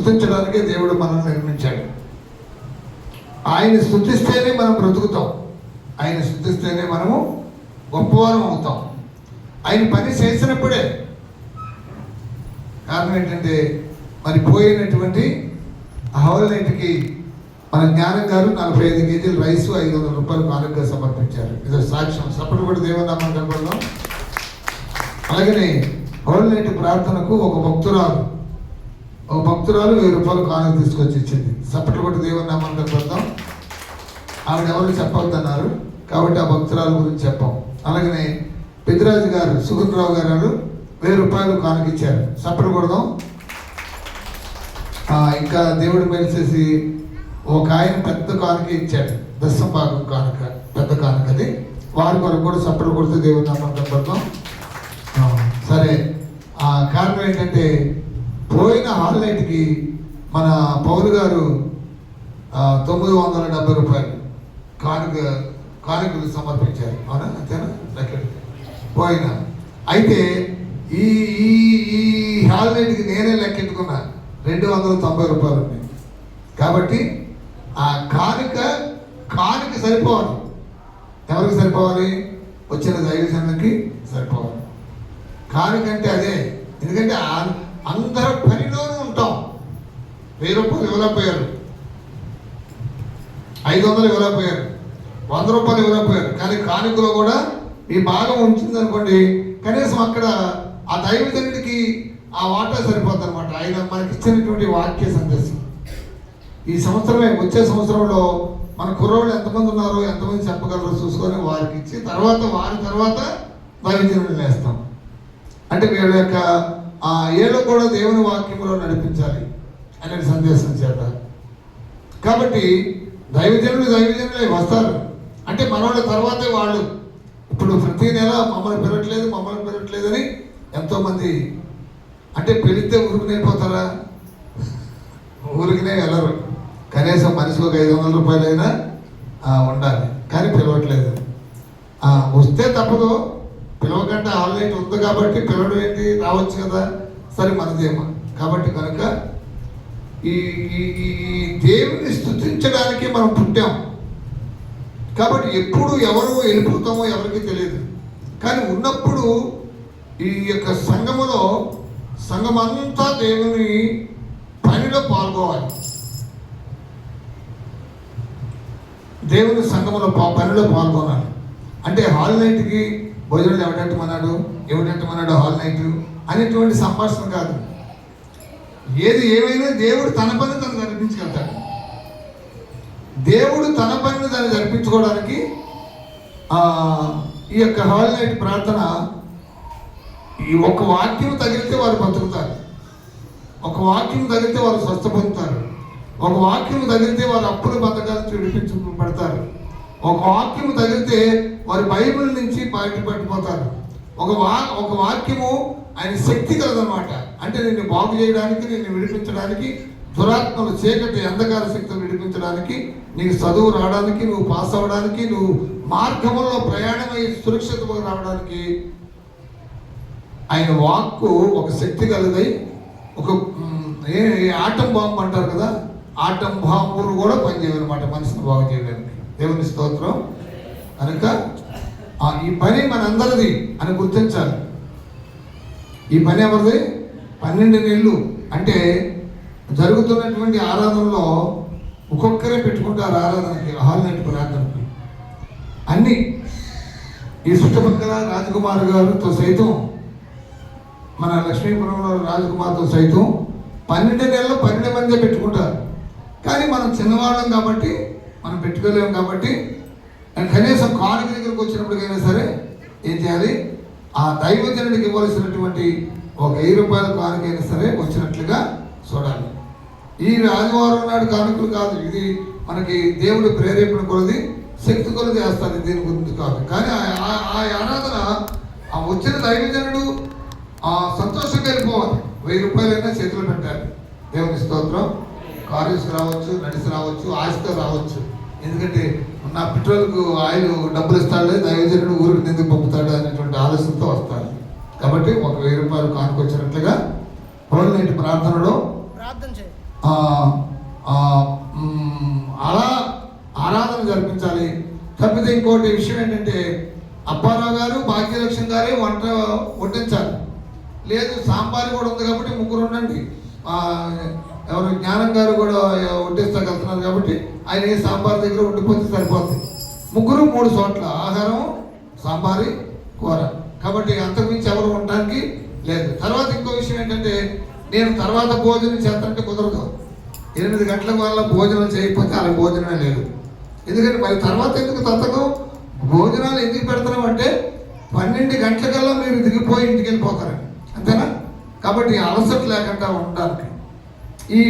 స్థుతించడానికే దేవుడు మనల్ని నిర్మించాడు. ఆయన స్థుతిస్తేనే మనం బ్రతుకుతాం. ఆయన స్థుతిస్తేనే మనము గొప్పవారం అవుతాం. ఆయన పని చేసినప్పుడే. కారణం ఏంటంటే మరి పోయినటువంటి హవలనేటికి మన జ్ఞానం గారు నలభై ఐదు కేజీలు రైస్ ఐదు వందల రూపాయలు కానుకగా సమర్పించారు. ఇది సాక్ష్యం. సపోర్ట్ కూడా దేవునామని కనపడదాం. అలాగనే హోల్నేటి ప్రార్థనకు ఒక భక్తురాలు ఒక భక్తురాలు వెయ్యి రూపాయలు కానుక తీసుకొచ్చి ఇచ్చింది. సపట్లు కొట్టి దేవుని నామాన్ని కనపడదాం ఆవిడ ఎవరు చెప్పొద్దన్నారు. కాబట్టి ఆ భక్తురాలు గురించి చెప్పాం. అలాగనే పెద్దిరాజు గారు సుగంధరావు గారు వెయ్యి రూపాయలు కానుక ఇచ్చారు. సపట్లు కొడదాం. ఇంకా దేవుడు మెలిసేసి ఒక ఆయన పెద్ద కానుక ఇచ్చాడు. దశంభాగం కానుక పెద్ద కానుకది వారి కొరకు కూడా సపట్లు కొడితే దేవుని నామాన్ని పెడతాం. సరే. ఆ కారణం ఏంటంటే పోయిన హాల్లైట్కి మన పౌరు గారు తొమ్మిది వందల డెబ్బై రూపాయలు కానుక కానుకలు సమర్పించారు. అవునా? అంతేనా? లెక్క పోయిన. అయితే ఈ ఈ ఈ హాలిడేట్కి నేనే లెక్కెట్టుకున్నా. రెండు వందల తొంభై రూపాయలు ఉన్నాయి. కాబట్టి ఆ కానుక కానుక సరిపోవాలి. ఎవరికి సరిపోవాలి? వచ్చిన దైవజనులకి సరిపోవాలి. కానుకంటే అదే. ఎందుకంటే ఆ- అందరి పనిలోనూ ఉంటాం. వెయ్యి రూపాయలు ఇవ్వలేకపోయారు. ఐదు వందలు ఇవ్వలేకపోయారు. వంద రూపాయలు ఇవ్వలేకపోయారు. కానీ కానుకలో కూడా ఈ భాగం ఉంచిందనుకోండి కనీసం అక్కడ ఆ దైవజనుడికి ఆ వాటా సరిపోద్ది అనమాట ఆయన మనకి ఇచ్చినటువంటి వాక్య సందేశం. ఈ సంవత్సరమే వచ్చే సంవత్సరంలో మన కుర్రోళ్ళు ఎంతమంది ఉన్నారో ఎంతమంది చెప్పగలరో చూసుకొని వారికి ఇచ్చి తర్వాత వారి తర్వాత దైవజనుడిని వేస్తాం అంటే వీళ్ళ యొక్క ఆ ఏళ్ళు కూడా దేవుని వాక్యంలో నడిపించాలి అనే సందేశం చేత. కాబట్టి దైవజనులు దైవజనులే వస్తారు. అంటే మనవాళ్ళ తర్వాతే వాళ్ళు. ఇప్పుడు ప్రతి నెల మమ్మల్ని పెరగట్లేదు మమ్మల్ని పెరగట్లేదని ఎంతోమంది అంటే పెరిగితే ఊరుకునేపోతారా ఊరికినే వెళ్ళరు. కనీసం మనిషికి ఒక ఐదు వందల రూపాయలైనా ఉండాలి. కానీ పిలవట్లేదు. వస్తే తప్పదు. పిలవకుండా ఆన్లైన్ ఉంది కాబట్టి పిలవడం ఏంటి? రావచ్చు కదా. సరే మనదేమా కాబట్టి కనుక ఈ ఈ- దేవుని స్థుతించడానికి మనం పుట్టాం. కాబట్టి ఎప్పుడు ఎవరు వెళ్ళిపోతామో ఎవరికి తెలియదు. కానీ ఉన్నప్పుడు ఈ యొక్క సంఘములో సంఘమంతా దేవుని పనిలో పాల్గొవాలి. దేవుని సంఘములో పనిలో పాల్గొనాలి. అంటే హాల్ నైట్కి భోజనాలు ఎవడంటమన్నాడు ఎవడంటమన్నాడు హాల్ నైట్ అనేటువంటి సంభాషణ కాదు. ఏది ఏమైనా దేవుడు తన పని తను జరిపించగలుగుతాడు దేవుడు తన పనిని దాన్ని జరిపించుకోవడానికి ఈ యొక్క హాల్ నైట్ ప్రార్థన ఈ ఒక వాక్యం తగిలితే వారు బతుకుతారు. ఒక వాక్యం తగిలితే వారు స్వస్థ పొందుతారు ఒక వాక్యం తగిలితే వారు అప్పులు బతకాలు విడిపించబడతారు ఒక వాక్యము తగిలితే వారు బైబిల్ నుంచి బయట పట్టిపోతారు ఒక వా ఒక వాక్యము ఆయన శక్తి కలదనమాట అంటే నిన్ను బాగు చేయడానికి నిన్ను విడిపించడానికి దురాత్మలు చీకటి అంధకార శక్తులు విడిపించడానికి నీకు చదువు రావడానికి నువ్వు పాస్ అవ్వడానికి నువ్వు మార్గంలో ప్రయాణమై సురక్షితంగా రావడానికి ఆయన వాక్కు ఒక శక్తి కలదై ఒక ఏ ఆటం బాంబు అంటారు కదా? ఆటం బాంబులు కూడా పనిచేయాలన్నమాట మనిషిని బాగు చేయడానికి. దేవుని స్తోత్రం. కనుక ఈ పని మనందరిది అని గుర్తించాలి. ఈ పని ఎవరిది? పన్నెండు నెలలు. అంటే జరుగుతున్నటువంటి ఆరాధనలో ఒక్కొక్కరే పెట్టుకుంటారు ఆరాధనకి హాల్ నైట్ ప్రార్థనకి అన్నీ ఈ చుట్టుపక్కల రాజకుమార్ గారితో సైతం మన లక్ష్మీపురంలో రాజకుమార్తో సైతం పన్నెండు నెలలు పన్నెండు మందే పెట్టుకుంటారు. కానీ మనం చిన్నవాళ్ళం కాబట్టి మనం పెట్టుకోలేము కాబట్టి కనీసం కానుక దగ్గరికి వచ్చినప్పటికైనా సరే ఏం చేయాలి? ఆ దైవజనుడికి ఇవ్వాల్సినటువంటి ఒక వెయ్యి రూపాయల కానుకైనా సరే వచ్చినట్లుగా చూడాలి. ఈ ఆదివారం నాడు కానుకలు కాదు ఇది మనకి దేవుడు ప్రేరేపణ కొలది శక్తి కొలది వేస్తుంది దీని గురించి కాదు. కానీ ఆ- ఆ- ఆ ఆరాధన ఆ వచ్చిన దైవజనుడు ఆ సంతోషంగా వెళ్ళిపోవాలి. వెయ్యి రూపాయలైనా చేతిలో పెట్టాలి. దేవుని స్తోత్రం. కారు రావచ్చు నడిసి రావచ్చు ఆశతో రావచ్చు. ఎందుకంటే నా పెట్రోల్కు ఆయిల్ డబ్బులు ఇస్తాడు దైవజనుడు ఊరికి ఎందుకు పంపుతాడు అనేటువంటి ఆలోచనతో వస్తాడు కాబట్టి ఒక వెయ్యి రూపాయలు కానుకొచ్చినట్లుగా హోల్ నైట్ ప్రార్థనలో అలా ఆరాధన జరిపించాలి. తప్పితే ఇంకోటి విషయం ఏంటంటే అప్పారావు గారు భాగ్యలక్ష్మి గారే వంట వడ్డించాలి. లేదు సాంబార్ కూడా ఉంది కాబట్టి ముగ్గురు ఉండండి. ఎవరు జ్ఞానం గారు కూడా వడ్డిస్తాకెళ్తున్నారు కాబట్టి ఆయన ఏ సాంబార్ దగ్గర ఉండిపోతే సరిపోతుంది ముగ్గురు మూడు చోట్ల ఆహారం సాంబారి కూర. కాబట్టి అంతకుమించి ఎవరు ఉండడానికి లేదు. తర్వాత ఇంకో విషయం ఏంటంటే నేను తర్వాత భోజనం చేస్తానంటే కుదరదు. ఎనిమిది గంటల వల్ల భోజనం చేయకపోతే అలా భోజనమే లేదు. ఎందుకంటే మరి తర్వాత ఎందుకు తత్తకం? భోజనాలు ఎందుకు పెడతాం అంటే పన్నెండు గంటలకల్లా మీరు దిగిపోయి ఇంటికి వెళ్ళిపోతారండి. అంతేనా? కాబట్టి అలసట లేకుండా ఉండడానికి ఈ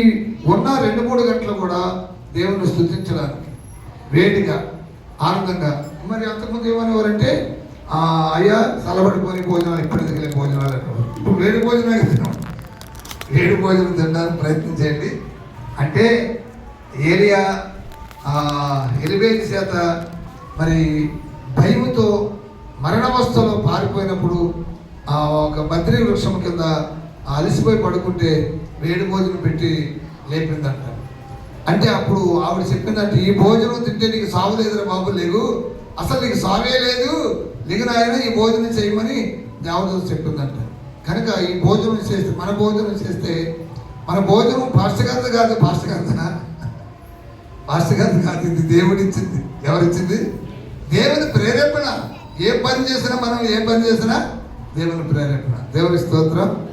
ఉన్న రెండు మూడు గంటలు కూడా దేవుని స్థుతించడానికి వేడిగా ఆనందంగా. మరి అంతకుముందు ఏమనేవారంటే "ఆ, అయ్యా చల్లబడిపోయి భోజనాలు ఇప్పుడు దగ్గర భోజనాలు అనేవారు. ఇప్పుడు వేడి భోజనాలు తిన్నాం వేడి భోజనం తినడానికి ప్రయత్నం చేయండి. అంటే ఏరియా ఎలివేటి చేత మరి భయముతో మరణవస్థలో పారిపోయినప్పుడు ఆ ఒక బద్రీ వృక్షం కింద అలసిపోయి పడుకుంటే వేడి భోజనం పెట్టి లేపిందంట అంటే అప్పుడు ఆవిడ చెప్పిందంటే ఈ భోజనం తింటే నీకు సావు లేదురా బాబు లేవు అసలు నీకు సావే లేదు. లిగనాయన ఈ భోజనం చేయమని దేవదూత చెప్పిందంట. కనుక ఈ భోజనం చేస్తే మన భోజనం చేస్తే మన భోజనం పాష్టగంధ కాదు పాష్టగంధ పాష్టగంధ కాదు ఇది దేవుడిచ్చింది. ఎవరిచ్చింది? దేవుని ప్రేరేపణ. ఏ పని చేసినా మనం ఏ పని చేసినా దేవుని ప్రేరేపణ. దేవుని స్తోత్రం.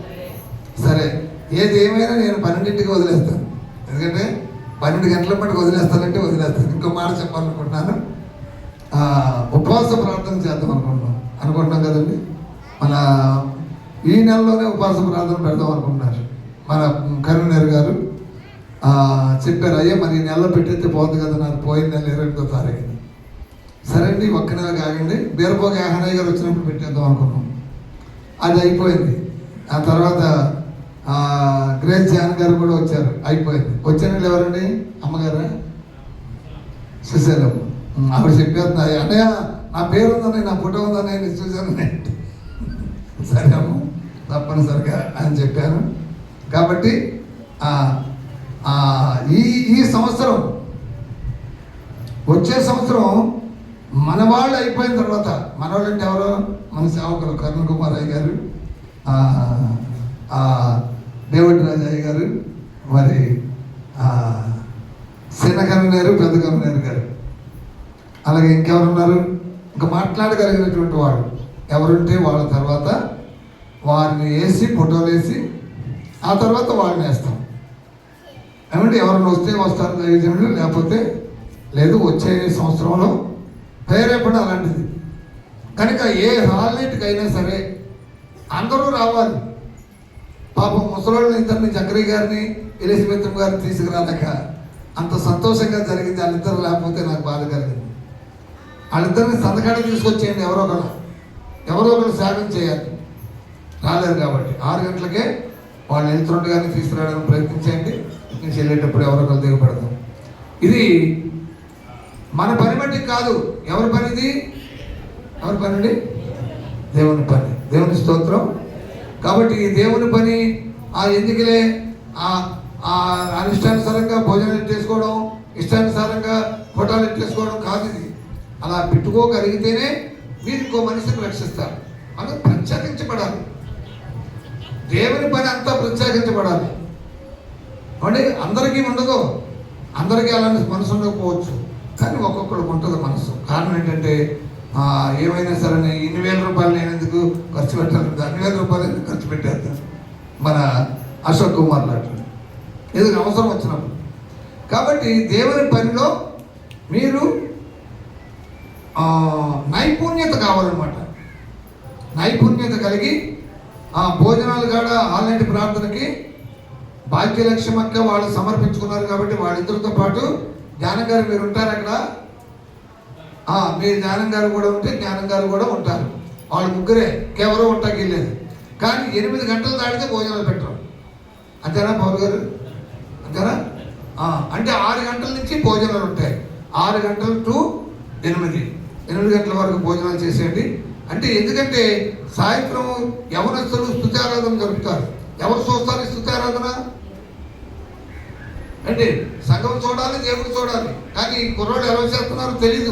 సరే. ఏది ఏమైనా నేను పన్నెండింటికి వదిలేస్తాను. ఎందుకంటే పన్నెండు గంటల మటుకు వదిలేస్తానంటే వదిలేస్తాను. ఇంకో మాట చెప్పాలనుకుంటున్నాను. ఉపవాస ప్రార్థన చేద్దాం అనుకుంటున్నాం. అనుకుంటున్నాం కదండి? మన ఈ నెలలోనే ఉపవాస ప్రార్థన పెడదాం అనుకుంటున్నారు. మన కరీంనగర్ గారు చెప్పారు అయ్యే మరి ఈ నెలలో పెట్టేస్తే పోతుంది కదా నాకు పోయిన నెల ఇరవై ఎనిమిదో తారీఖుని. సరే అండి ఒక్క నెల కాగండి. బీరపోక యాహనయ్య గారు వచ్చినప్పుడు పెట్టేద్దాం అనుకున్నాం. అది అయిపోయింది. ఆ తర్వాత గ్రేస్ జాన్ గారు కూడా వచ్చారు. అయిపోయింది. వచ్చిన వాళ్ళు ఎవరండి? అమ్మగారా? శ్రీశైలం ఆవిడ చెప్పేది అన్నయ్య నా పేరు ఉందని నా ఫోటో ఉందని నేను చూశాను. సరే అమ్మ తప్పనిసరిగా అని చెప్పాను. కాబట్టి ఈ ఈ సంవత్సరం వచ్చే సంవత్సరం మన వాళ్ళు అయిపోయిన తర్వాత మనవాళ్ళు అంటే ఎవరో? మన సేవకులు కరుణ్ కుమార్ అయ్య గారు. ఆ, దేవటి రాజయ్య గారు మరి ఆ, చిన్న పెద్ద కరుణేరు గారు అలాగే ఇంకెవరున్నారు? ఇంకా మాట్లాడగలిగినటువంటి వాడు ఎవరుంటే వాళ్ళ తర్వాత వారిని వేసి ఫోటోలు వేసి ఆ తర్వాత వాళ్ళని వేస్తాం. ఏమంటే ఎవరన్నా వస్తే వస్తారు దైవజనులు లేకపోతే లేదు వచ్చే సంవత్సరంలో ప్రేరేపణ అలాంటిది. కనుక ఏ హాలిడేట్కి అయినా సరే అందరూ రావాలి. పాపం ముసలోళ్ళని ఇద్దరిని చక్రి గారిని ఎలిజబెత్ గారిని తీసుకురాలేక అంత సంతోషంగా జరిగింది. వాళ్ళిద్దరు లేకపోతే నాకు బాధ కలిగింది. వాళ్ళిద్దరిని సంతకాడ తీసుకొచ్చేయండి ఎవరో ఒకరు. ఎవరో ఒకరు త్యాగం చేయాలి. రాలేరు కాబట్టి ఆరు గంటలకే వాళ్ళు వెళ్తుండగానే తీసుకురావడానికి ప్రయత్నించండి. నుంచి వెళ్ళేటప్పుడు ఎవరో ఒకరు దిగబడతాం ఇది మన పని బట్టి కాదు. ఎవరి పనిది ఎవరి పని దేవుని పని. దేవుని స్తోత్రం. కాబట్టి ఈ దేవుని పని ఆ ఎందుకులే? ఆ అనిష్టానుసారంగా భోజనం చేసుకోవడం ఇష్టానుసారంగా ఫోటోలు చేసుకోవడం కాదు ఇది. అలా పెట్టుకోగలిగితేనే మీరు ఇంకో మనిషిని రక్షిస్తారు. మనం ప్రత్యేకించబడాలి. దేవుని పని అంతా ప్రత్యేకించబడాలి. అంటే అందరికీ ఉండదు. అందరికీ అలాంటి మనసు ఉండకపోవచ్చు. కానీ ఒక్కొక్కడికి ఉంటుంది మనసు. కారణం ఏంటంటే ఏమైనా సరే ఎన్ని వేల రూపాయలు నేను ఎందుకు ఖర్చు పెట్టాను అన్ని వేల రూపాయలు ఎందుకు ఖర్చు పెట్టేస్తాను మన అశోక్ కుమార్ లాంటి ఎందుకు అవసరం వచ్చినప్పుడు. కాబట్టి దేవుని పనిలో మీరు నైపుణ్యత కావాలన్నమాట. నైపుణ్యత కలిగి ఆ భోజనాలు కాడ ఆన్లైన్ ప్రార్థనకి భాగ్యలక్ష్యం అక్క వాళ్ళు సమర్పించుకున్నారు కాబట్టి వాళ్ళిద్దరితో పాటు జ్ఞానగారు మీరు ఉంటారు అక్కడ. మీ జ్ఞానం గారు కూడా ఉంటే జ్ఞానం గారు కూడా ఉంటారు. వాళ్ళు ముగ్గురే కేవలం ఉంటాకి వెళ్ళేది. కానీ ఎనిమిది గంటలు దాటితే భోజనాలు పెట్టరు. అంతేనా పౌరు గారు? అంతేనా? అంటే ఆరు గంటల నుంచి భోజనాలు ఉంటాయి. ఆరు గంటల టు ఎనిమిది. ఎనిమిది గంటల వరకు భోజనాలు చేసేయండి. అంటే ఎందుకంటే సాయంత్రం యవనస్తులు స్థుతారాధన జరుపుతారు. ఎవరు చూస్తారు స్థుతారాధన అంటే సగం చూడాలి దేవుడు చూడాలి. కానీ కుర్రాడు ఎలా ఎవరు చేస్తున్నారో తెలీదు.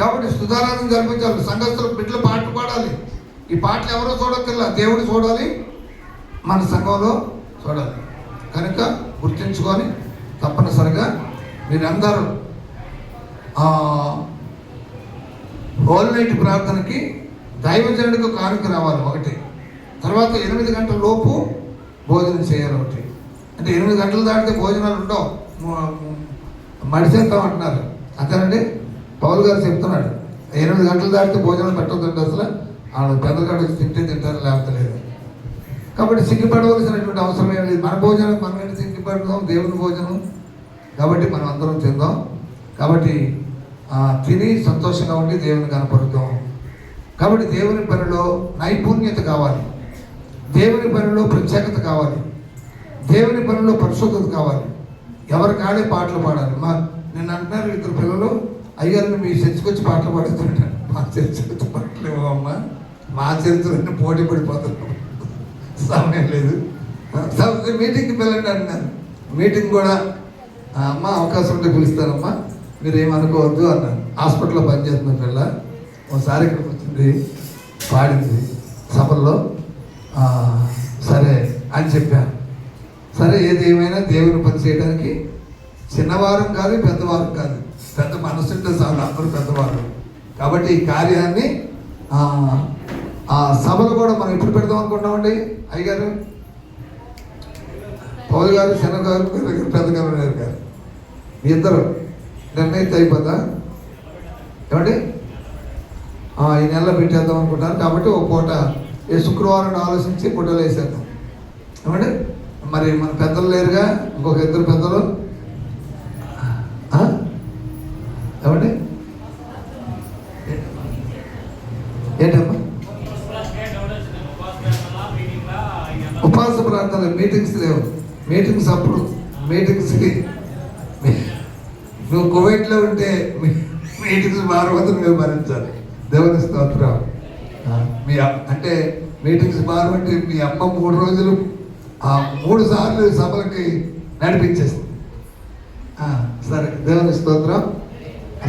కాబట్టి సుధారాన్ని జరిపించాలి సంఘస్థులు బిడ్డలు పాటలు పాడాలి. ఈ పాటలు ఎవరో చూడక్కర్లా. దేవుడు చూడాలి. మన సంఘంలో చూడాలి. కనుక గుర్తుంచుకొని తప్పనిసరిగా మీరందరూ హోల్ నైట్ ప్రార్థనకి దైవజనుడికి కానుక రావాలి ఒకటి. తర్వాత ఎనిమిది గంటల లోపు భోజనం చేయాలి ఒకటి. అంటే ఎనిమిది గంటలు దాటితే భోజనాలు ఉండవు. మడిసేస్తాం అంటున్నారు. అంతేనండి? పౌల్ గారు చెప్తున్నాడు ఎనిమిది గంటలు దాటితే భోజనం పెట్టొద్దండి అసలు. ఆయన పెద్దగాడు తింటే తింటారు లేకపోతే లేదు. కాబట్టి సిగ్గుపడవలసినటువంటి అవసరం ఏం లేదు. మన భోజనం మనం సిగ్గుపడదాం దేవుని భోజనం. కాబట్టి మనం అందరం తిందాం. కాబట్టి తిని సంతోషంగా ఉండి దేవుని కనపరుద్దాం. కాబట్టి దేవుని పనిలో నైపుణ్యత కావాలి. దేవుని పనిలో ప్రత్యేకత కావాలి. దేవుని పనిలో పరిశుద్ధత కావాలి. ఎవరి కాడే పాటలు పాడాలి. మా నేను అంటున్నారు ఇద్దరు పిల్లలు అయ్యారు మీ చర్చకు వచ్చి పాటలు పాడుతుంటాను మా చర్చకు పాటలు ఇవ్వమ్మా మా చరిత్రని పోటీ పడిపోతున్నాం సమయం లేదు. మీటింగ్కి వెళ్ళండి అంటున్నారు. మీటింగ్ కూడా అమ్మ అవకాశం ఉంటే పిలుస్తానమ్మా. మీరు ఏమనుకోవద్దు అన్నారు. హాస్పిటల్లో పనిచేస్తున్న పిల్ల. ఒకసారి ఇక్కడికి వచ్చింది పాడింది సభల్లో. సరే అని చెప్పాను సరే ఏది ఏమైనా దేవుని పని చేయడానికి చిన్నవారం కాదు పెద్దవారం కాదు. పెద్ద మనసుంటే చాలు అందరూ పెద్దవారు కాబట్టి ఈ కార్యాన్ని ఆ, సభలు కూడా మనం ఎప్పుడు పెడదాం అనుకుంటామండి అయ్యగారు? పౌరు గారు చిన్న గారు పెద్ద గారు గారు మీ ఇద్దరు నిర్ణయిత అయిపోతా ఏమండి? ఈ నెలలో పెట్టేద్దాం అనుకుంటాను కాబట్టి ఒక పూట ఏ శుక్రవారం ఆలోచించి పూటలు వేసేద్దాం. ఏమండి? మరి మన పెద్దలు లేరుగా ఇంకొక ఇద్దరు పెద్దలు ఆ? ఏమండి ఏంటమ్మా ఉపవాస ప్రార్థనలు మీటింగ్స్ లేవు మీటింగ్స్ అప్పుడు మీటింగ్స్కి నువ్వు కువైట్లో ఉంటే మీ- మీటింగ్స్ మారవద్దని మేము భరించాలి దేవుని స్తోత్రం. మీ అమ్- అంటే మీటింగ్స్ మారమంటే మీ అమ్మ మూడు రోజులు ఆ మూడు సార్లు సభలకి నడిపించేస్తుంది సరే దేవుని స్తోత్రం.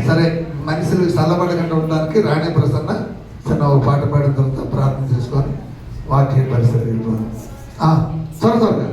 సరే మనుషులు చల్లబడకుండా ఉండడానికి రాణి ప్రసన్న చిన్న ఒక పాట పాడిన తర్వాత ప్రార్థన చేసుకొని వాక్య పరిస్థితి త్వర త్వరగా.